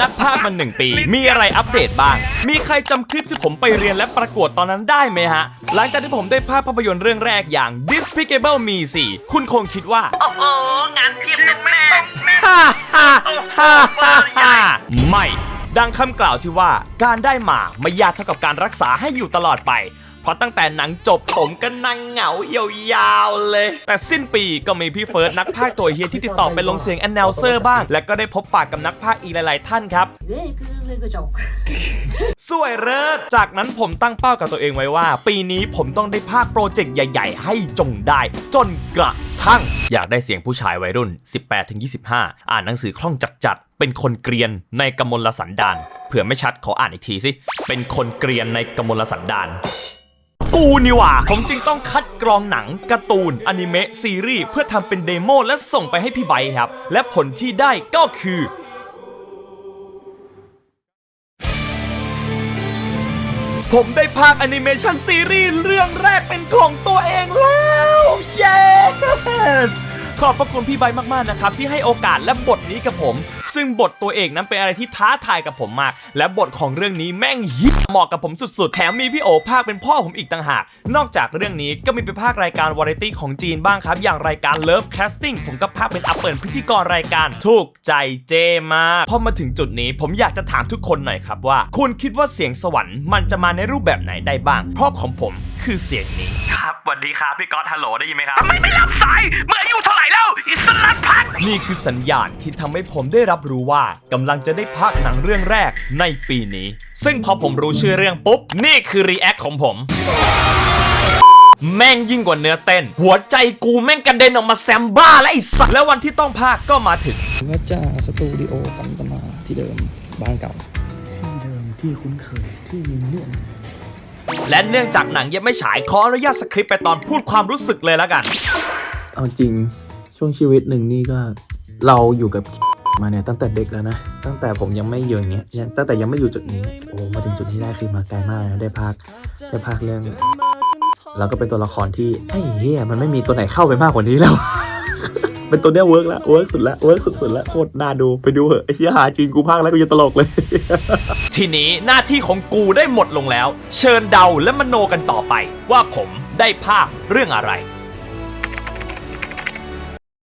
นักภาคมาหนึ่งปี มีอะไรอัปเดตบ้าง มีใครจำคลิปที่ผมไปเรียนและประกวดตอนนั้นได้ไหมฮะ หลังจากที่ผมได้ภาคภาพยนตร์เรื่องแรกอย่าง Despicable Me 4 คุณคงคิดว่า โอ้โหงานพิมพ์แม่แม่ฮ่าฮ่าฮ่าฮ่าฮ่าไม่ ดังคำกล่าวที่ว่าการได้หมาไม่ยากเท่ากับการรักษาให้อยู่ตลอดไป เพราะตั้งแต่หนังจบผมก็นั่งเหงาเหี่ยวยาวเลย แต่สิ้นปีก็มีพี่เฟิร์สนักพากย์ตัวเฮียที่ติดต่อไปลงเสียงแอนนลเซอร์บ้าง และก็ได้พบปากกับนักพากย์อีกหลาย ๆ ท่านครับ สวยเลิศจากนั้นผมตั้งเป้ากับตัวเองไว้ว่า ปีนี้ผมต้องได้ภาคโปรเจกต์ใหญ่ ๆ ให้จงได้ จนกระทั่ง อยากได้เสียงผู้ชายวัยรุ่น 18-25 อ่านหนังสือคล่องจัดๆเป็นคนเกรียนในกำมลสันดานเผื่อไม่ชัดขออ่านอีกทีสิเป็นคนเกรียนในกำมลสันดาน กูนี่หว่า ผมจึงต้องคัดกรองหนังการ์ตูนอนิเมะซีรีส์เพื่อทำเป็นเดโมและส่งไปให้พี่ไบครับ และผลที่ได้ก็คือผมได้ภาคแอนิเมชันซีรีส์เรื่องแรกเป็นของตัวเองแล้ว yes ขอบพระคุณพี่ใบมากๆนะครับที่ให้โอกาสและบทนี้กับผม ซึ่งบทตัวเอกนั้นเป็นอะไรที่ท้าทายกับผมมาก และบทของเรื่องนี้แม่งฮิตเหมาะกับผมสุดๆ แถมมีพี่โอภาคเป็นพ่อผมอีกต่างหาก นอกจากเรื่องนี้ก็มีไปภาครายการวาไรตี้ของจีนบ้างครับ อย่างรายการ Love Casting ผมก็ภาคเป็นอัปเปิลพิธีกรรายการถูกใจเจมากพอมาถึงจุดนี้ผมอยากจะถามทุกคนหน่อยครับว่า คุณคิดว่าเสียงสวรรค์มันจะมาในรูปแบบไหนได้บ้าง เพราะของผม คือเสียงนี้ ครับสวัสดีครับพี่ก๊อตฮัลโหลได้ยินไหมครับทำไมไม่รับสายเมื่ออายุเท่าไหร่แล้วอิสลัดพัฒน์นี่คือสัญญาณที่ทำให้ผมได้รับรู้ว่ากำลังจะได้พักหนังเรื่องแรกในปีนี้ ซึ่งพอผมรู้ชื่อเรื่องปุ๊บ นี่คือรีแอคของผมแม่งยิ่งกว่าเนื้อเต้น หัวใจกูแม่งกระเด็นออกมาแซมบ้าและไอ้สัตว์แล้ววันที่ต้องพากก็มาถึงวัจจาสตูดิโอกัมตนาที่เดิมบ้านเก่า ที่เดิมที่คุ้นเคยที่มีเรื่อง และเนื่องจากหนังยังไม่ฉายขออนุญาตสคริปต์ไปตอนพูดความรู้สึกเลยแล้วกัน เอาจริงช่วงชีวิตหนึ่งนี่ก็เราอยู่กับ มาเนี่ยตั้งแต่เด็กแล้วนะ ตั้งแต่ผมยังไม่อยู่อย่างเงี้ยยังตั้งแต่ยังไม่อยู่จุดนี้โอ้มาถึงจุดที่ได้คือมาไกลมากนะได้พักได้พักเรื่อง แล้วก็เป็นตัวละครที่ไอ้เฮียมันไม่มีตัวไหนเข้าไปมากกว่านี้แล้ว เป็นตัวเนี้ยเวิร์กแล้วเวิร์กสุดแล้วเวิร์กสุดๆแล้วโคตรน่าดูไปดูเหอะไอ้เฮียหาจริงกูพากแล้วกูจะตลกเลย ทีนี้หน้าที่ของกูได้หมดลงแล้ว เชิญเดาและมโนกันต่อไป ว่าผมได้ภาคเรื่องอะไร